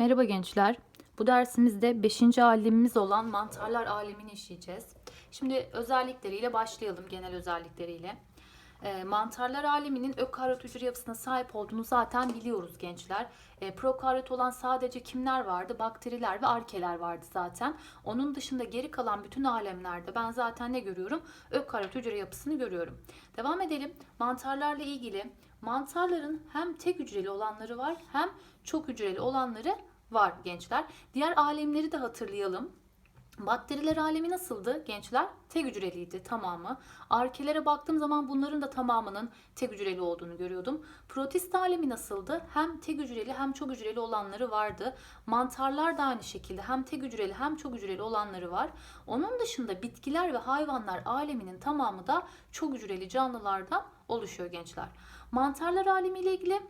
Merhaba gençler. Bu dersimizde 5. alemimiz olan mantarlar alemini işleyeceğiz. Şimdi özellikleriyle başlayalım, genel özellikleriyle. Ee, mantarlar aleminin ökaryot hücre yapısına sahip olduğunu zaten biliyoruz gençler. Ee, prokaryot olan sadece kimler vardı? Bakteriler ve arkeler vardı zaten. Onun dışında geri kalan bütün alemlerde ben zaten ne görüyorum? Ökaryot hücre yapısını görüyorum. Devam edelim. Mantarlarla ilgili mantarların hem tek hücreli olanları var hem çok hücreli olanları var gençler. Diğer alemleri de hatırlayalım. Bakteriler alemi nasıldı gençler? Tek hücreliydi tamamı. Arkelere baktığım zaman bunların da tamamının tek hücreli olduğunu görüyordum. Protist alemi nasıldı? Hem tek hücreli hem çok hücreli olanları vardı. Mantarlar da aynı şekilde hem tek hücreli hem çok hücreli olanları var. Onun dışında bitkiler ve hayvanlar aleminin tamamı da çok hücreli canlılardan oluşuyor gençler. Mantarlar alemi ile ilgili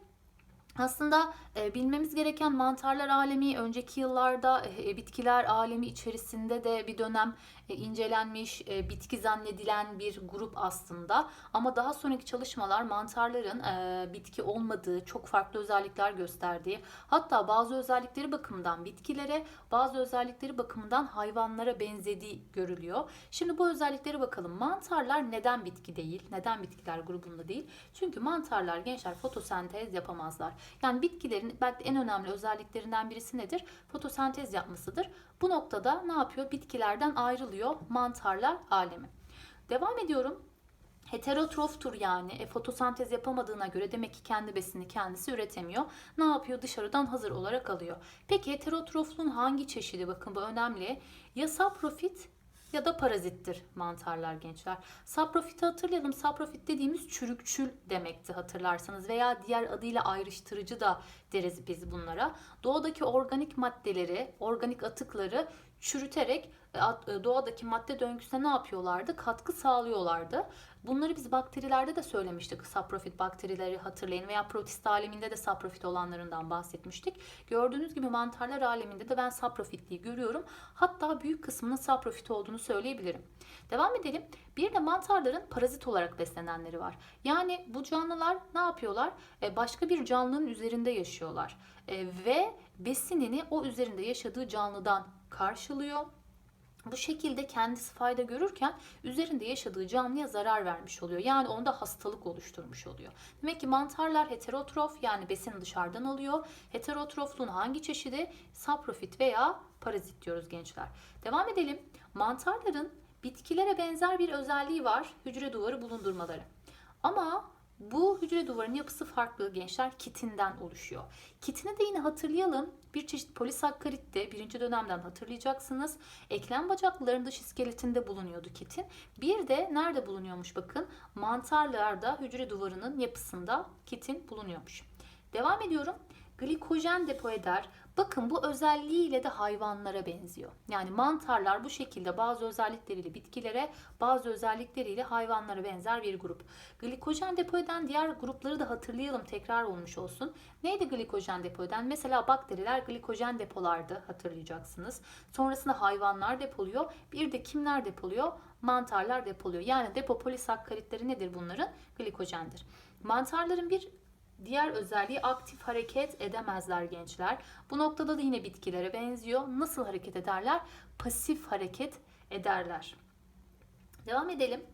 aslında e, bilmemiz gereken mantarlar alemi önceki yıllarda e, bitkiler alemi içerisinde de bir dönem e, incelenmiş, e, bitki zannedilen bir grup aslında. Ama daha sonraki çalışmalar mantarların e, bitki olmadığı, çok farklı özellikler gösterdiği, hatta bazı özellikleri bakımından bitkilere, bazı özellikleri bakımından hayvanlara benzediği görülüyor. Şimdi bu özelliklere bakalım. Mantarlar neden bitki değil? Neden bitkiler grubunda değil? Çünkü mantarlar gençler fotosentez yapamazlar. Yani bitkilerin belki en önemli özelliklerinden birisi nedir? Fotosentez yapmasıdır. Bu noktada ne yapıyor? Bitkilerden ayrılıyor mantarlar alemi. Devam ediyorum. Heterotroftur yani e, fotosentez yapamadığına göre demek ki kendi besinini kendisi üretemiyor. Ne yapıyor? Dışarıdan hazır olarak alıyor. Peki heterotrofluğun hangi çeşidi? Bakın bu önemli. Ya saprofit ya da parazittir mantarlar gençler. Saprofiti hatırlayalım. Saprofit dediğimiz çürükçül demekti hatırlarsanız veya diğer adıyla ayrıştırıcı da deriz biz bunlara. Doğadaki organik maddeleri, organik atıkları çürüterek e, e, doğadaki madde döngüsüne ne yapıyorlardı? Katkı sağlıyorlardı. Bunları biz bakterilerde de söylemiştik. Saprofit bakterileri hatırlayın veya protist aleminde de saprofit olanlarından bahsetmiştik. Gördüğünüz gibi mantarlar aleminde de ben saprofitliği görüyorum. Hatta büyük kısmının saprofit olduğunu söyleyebilirim. Devam edelim. Bir de mantarların parazit olarak beslenenleri var. Yani bu canlılar ne yapıyorlar? E, Başka bir canlının üzerinde yaşıyorlar. Ve besinini o üzerinde yaşadığı canlıdan karşılıyor. Bu şekilde kendisi fayda görürken üzerinde yaşadığı canlıya zarar vermiş oluyor. Yani onda hastalık oluşturmuş oluyor. Demek ki mantarlar heterotrof yani besin dışarıdan alıyor. Heterotrofluğun hangi çeşidi? Saprofit veya parazit diyoruz gençler. Devam edelim. Mantarların bitkilere benzer bir özelliği var. Hücre duvarı bulundurmaları. Ama bu hücre duvarının yapısı farklı gençler kitinden oluşuyor. Kitini de yine hatırlayalım. Bir çeşit polisakkaritti. Birinci dönemden hatırlayacaksınız. Eklem bacaklarının dış iskeletinde bulunuyordu kitin. Bir de nerede bulunuyormuş bakın. Mantarlarda hücre duvarının yapısında kitin bulunuyormuş. Devam ediyorum. Glikojen depo eder. Bakın bu özelliğiyle de hayvanlara benziyor. Yani mantarlar bu şekilde bazı özellikleriyle bitkilere, bazı özellikleriyle hayvanlara benzer bir grup. Glikojen depo eden diğer grupları da hatırlayalım tekrar olmuş olsun. Neydi glikojen depo eden? Mesela bakteriler glikojen depolardı hatırlayacaksınız. Sonrasında hayvanlar depoluyor. Bir de kimler depoluyor? Mantarlar depoluyor. Yani depo polisakkaritleri nedir bunların? Glikojendir. Mantarların bir Diğer özelliği aktif hareket edemezler gençler. Bu noktada da yine bitkilere benziyor. Nasıl hareket ederler? Pasif hareket ederler. Devam edelim.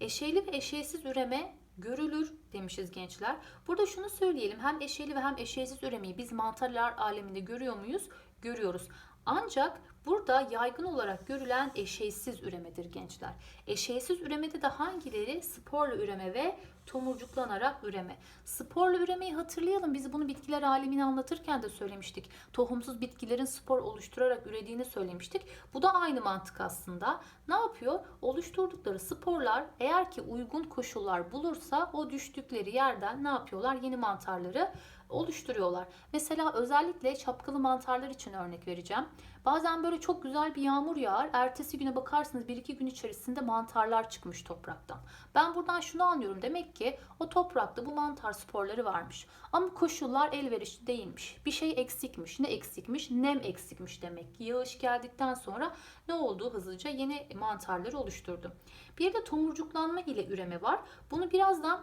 Eşeyli ve eşeysiz üreme görülür demişiz gençler. Burada şunu söyleyelim. Hem eşeyli ve hem eşeysiz üremeyi biz mantarlar aleminde görüyor muyuz? Görüyoruz. Ancak burada yaygın olarak görülen eşeysiz üremedir gençler. Eşeysiz üremede de hangileri? Sporlu üreme ve tomurcuklanarak üreme. Sporlu üremeyi hatırlayalım. Biz bunu bitkiler alemini anlatırken de söylemiştik. Tohumsuz bitkilerin spor oluşturarak ürediğini söylemiştik. Bu da aynı mantık aslında. Ne yapıyor? Oluşturdukları sporlar eğer ki uygun koşullar bulursa o düştükleri yerden ne yapıyorlar? Yeni mantarları oluşturuyorlar. Mesela özellikle çapkılı mantarlar için örnek vereceğim. Bazen böyle çok güzel bir yağmur yağar. Ertesi güne bakarsınız 1-2 gün içerisinde mantarlar çıkmış topraktan. Ben buradan şunu anlıyorum. Demek ki o toprakta bu mantar sporları varmış. Ama koşullar elverişli değilmiş. Bir şey eksikmiş. Ne eksikmiş? Nem eksikmiş demek ki. Yağış geldikten sonra ne oldu? Hızlıca yeni mantarları oluşturdu. Bir de tomurcuklanma ile üreme var. Bunu birazdan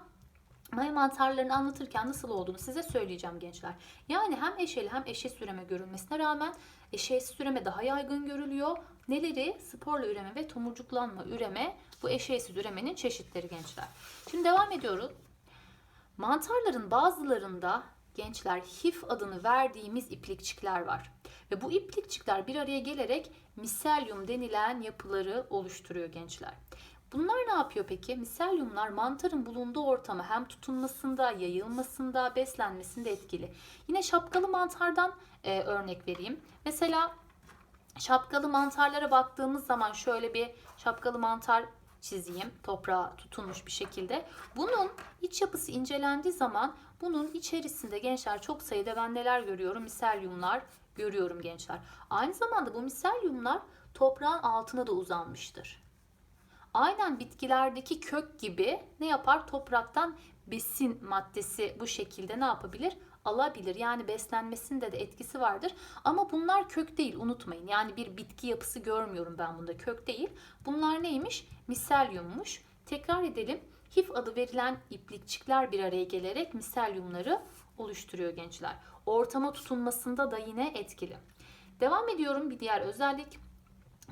Maya mantarlarını anlatırken nasıl olduğunu size söyleyeceğim gençler. Yani hem eşeli hem eşeğsiz üreme görülmesine rağmen eşeğsiz üreme daha yaygın görülüyor. Neleri? Sporla üreme ve tomurcuklanma üreme bu eşeğsiz üremenin çeşitleri gençler. Şimdi devam ediyoruz. Mantarların bazılarında gençler hif adını verdiğimiz iplikçikler var. Ve bu iplikçikler bir araya gelerek miselyum denilen yapıları oluşturuyor gençler. Bunlar ne yapıyor peki? Miselyumlar mantarın bulunduğu ortamı hem tutunmasında, yayılmasında, beslenmesinde etkili. Yine şapkalı mantardan e, örnek vereyim. Mesela şapkalı mantarlara baktığımız zaman şöyle bir şapkalı mantar çizeyim. Toprağa tutunmuş bir şekilde. Bunun iç yapısı incelendiği zaman bunun içerisinde gençler çok sayıda ben neler görüyorum? Miselyumlar görüyorum gençler. Aynı zamanda bu miselyumlar toprağın altına da uzanmıştır. Aynen bitkilerdeki kök gibi ne yapar? Topraktan besin maddesi bu şekilde ne yapabilir? Alabilir. Yani beslenmesinde de etkisi vardır. Ama bunlar kök değil unutmayın. Yani bir bitki yapısı görmüyorum ben bunda. Kök değil. Bunlar neymiş? Miselyummuş. Tekrar edelim. Hif adı verilen iplikçikler bir araya gelerek miselyumları oluşturuyor gençler. Ortama tutunmasında da yine etkili. Devam ediyorum bir diğer özellik.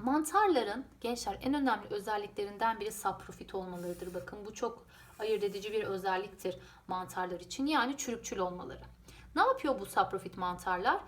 Mantarların gençler en önemli özelliklerinden biri saprofit olmalarıdır. Bakın bu çok ayırt edici bir özelliktir mantarlar için. Yani çürükçül olmaları. Ne yapıyor bu saprofit mantarlar?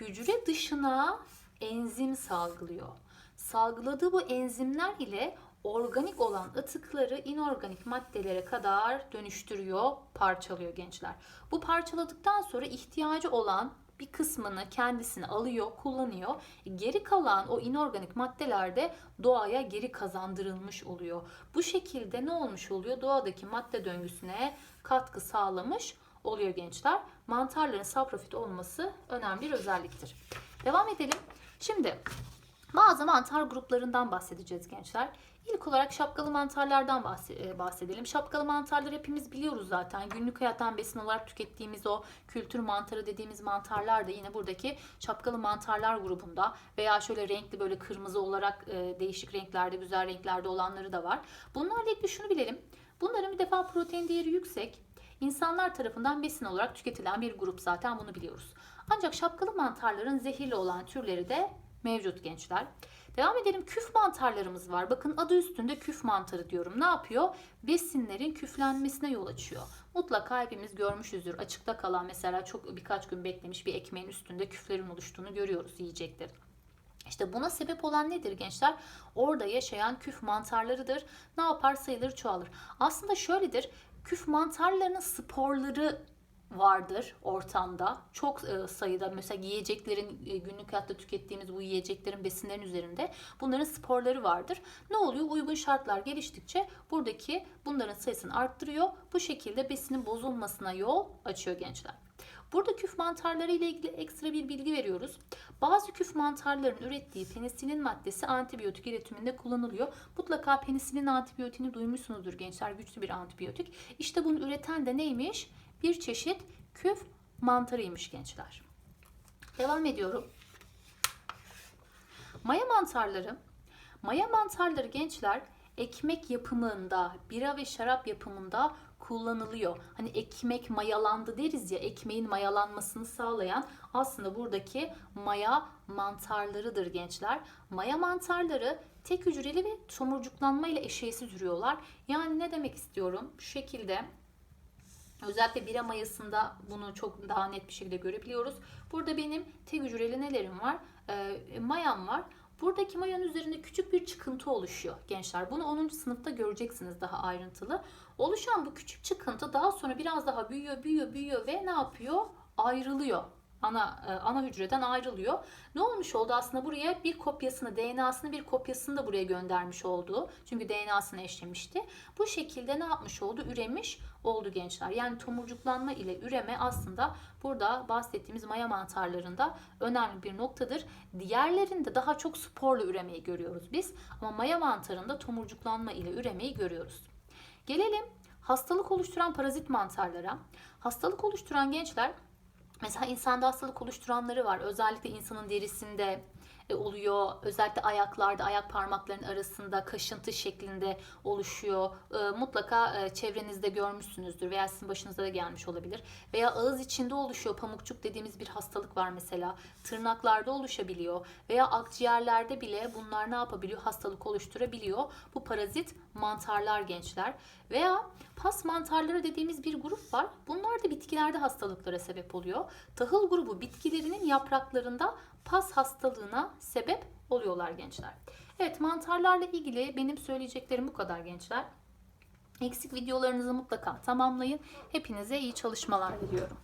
Hücre dışına enzim salgılıyor. Salgıladığı bu enzimler ile organik olan atıkları inorganik maddelere kadar dönüştürüyor, parçalıyor gençler. Bu parçaladıktan sonra ihtiyacı olan bir kısmını kendisine alıyor, kullanıyor. Geri kalan o inorganik maddeler de doğaya geri kazandırılmış oluyor. Bu şekilde ne olmuş oluyor? Doğadaki madde döngüsüne katkı sağlamış oluyor gençler. Mantarların saprofit olması önemli bir özelliktir. Devam edelim. Şimdi bazı mantar gruplarından bahsedeceğiz gençler. İlk olarak şapkalı mantarlardan e, bahsedelim. Şapkalı mantarlar hepimiz biliyoruz zaten. Günlük hayattan besin olarak tükettiğimiz o kültür mantarı dediğimiz mantarlar da yine buradaki şapkalı mantarlar grubunda veya şöyle renkli böyle kırmızı olarak e, değişik renklerde, güzel renklerde olanları da var. Bunlarla ilgili şunu bilelim. Bunların bir defa protein değeri yüksek. İnsanlar tarafından besin olarak tüketilen bir grup zaten bunu biliyoruz. Ancak şapkalı mantarların zehirli olan türleri de mevcut gençler. Devam edelim. Küf mantarlarımız var. Bakın adı üstünde küf mantarı diyorum. Ne yapıyor? Besinlerin küflenmesine yol açıyor. Mutlaka hepimiz görmüşüzdür. Açıkta kalan mesela çok birkaç gün beklemiş bir ekmeğin üstünde küflerin oluştuğunu görüyoruz yiyeceklerin. İşte buna sebep olan nedir gençler? Orada yaşayan küf mantarlarıdır. Ne yapar? Sayılır çoğalır. Aslında şöyledir. Küf mantarlarının sporları vardır ortamda. Çok e, sayıda mesela yiyeceklerin e, günlük hayatta tükettiğimiz bu yiyeceklerin besinlerin üzerinde bunların sporları vardır. Ne oluyor? Uygun şartlar geliştikçe buradaki bunların sayısını arttırıyor. Bu şekilde besinin bozulmasına yol açıyor gençler. Burada küf mantarları ile ilgili ekstra bir bilgi veriyoruz. Bazı küf mantarların ürettiği penisilin maddesi antibiyotik üretiminde kullanılıyor. Mutlaka penisilin antibiyotiğini duymuşsunuzdur gençler. Güçlü bir antibiyotik. İşte bunu üreten de neymiş? Bir çeşit küf mantarıymış gençler. Devam ediyorum. Maya mantarları. Maya mantarları gençler ekmek yapımında, bira ve şarap yapımında kullanılıyor. Hani ekmek mayalandı deriz ya, ekmeğin mayalanmasını sağlayan aslında buradaki maya mantarlarıdır gençler. Maya mantarları tek hücreli ve tomurcuklanma ile eşeğsiz ürüyorlar. Yani ne demek istiyorum? Şu şekilde Özellikle bira mayasında bunu çok daha net bir şekilde görebiliyoruz. Burada benim tek hücreli nelerim var? E, mayam var. Buradaki mayanın üzerinde küçük bir çıkıntı oluşuyor gençler. Bunu 10. sınıfta göreceksiniz daha ayrıntılı. Oluşan bu küçük çıkıntı daha sonra biraz daha büyüyor, büyüyor, büyüyor ve ne yapıyor? Ayrılıyor ana e, ana hücreden ayrılıyor. Ne olmuş oldu aslında buraya bir kopyasını, DNA'sını bir kopyasını da buraya göndermiş oldu. Çünkü DNA'sını eşlemişti. Bu şekilde ne yapmış oldu? Üremiş oldu gençler. Yani tomurcuklanma ile üreme aslında burada bahsettiğimiz maya mantarlarında önemli bir noktadır. Diğerlerinde daha çok sporla üremeyi görüyoruz biz. Ama maya mantarında tomurcuklanma ile üremeyi görüyoruz. Gelelim hastalık oluşturan parazit mantarlara. Hastalık oluşturan gençler Mesela insanda hastalık oluşturanları var. Özellikle insanın derisinde e, oluyor. Özellikle ayaklarda, ayak parmaklarının arasında kaşıntı şeklinde oluşuyor. E, mutlaka e, çevrenizde görmüşsünüzdür veya sizin başınıza da gelmiş olabilir. Veya ağız içinde oluşuyor. Pamukçuk dediğimiz bir hastalık var mesela. Tırnaklarda oluşabiliyor. Veya akciğerlerde bile bunlar ne yapabiliyor? Hastalık oluşturabiliyor. Bu parazit mantarlar gençler. Veya pas mantarları dediğimiz bir grup var. Bunlar da bitkilerde hastalıklara sebep oluyor. Tahıl grubu bitkilerinin yapraklarında pas hastalığına sebep oluyorlar gençler. Evet mantarlarla ilgili benim söyleyeceklerim bu kadar gençler. Eksik videolarınızı mutlaka tamamlayın. Hepinize iyi çalışmalar diliyorum.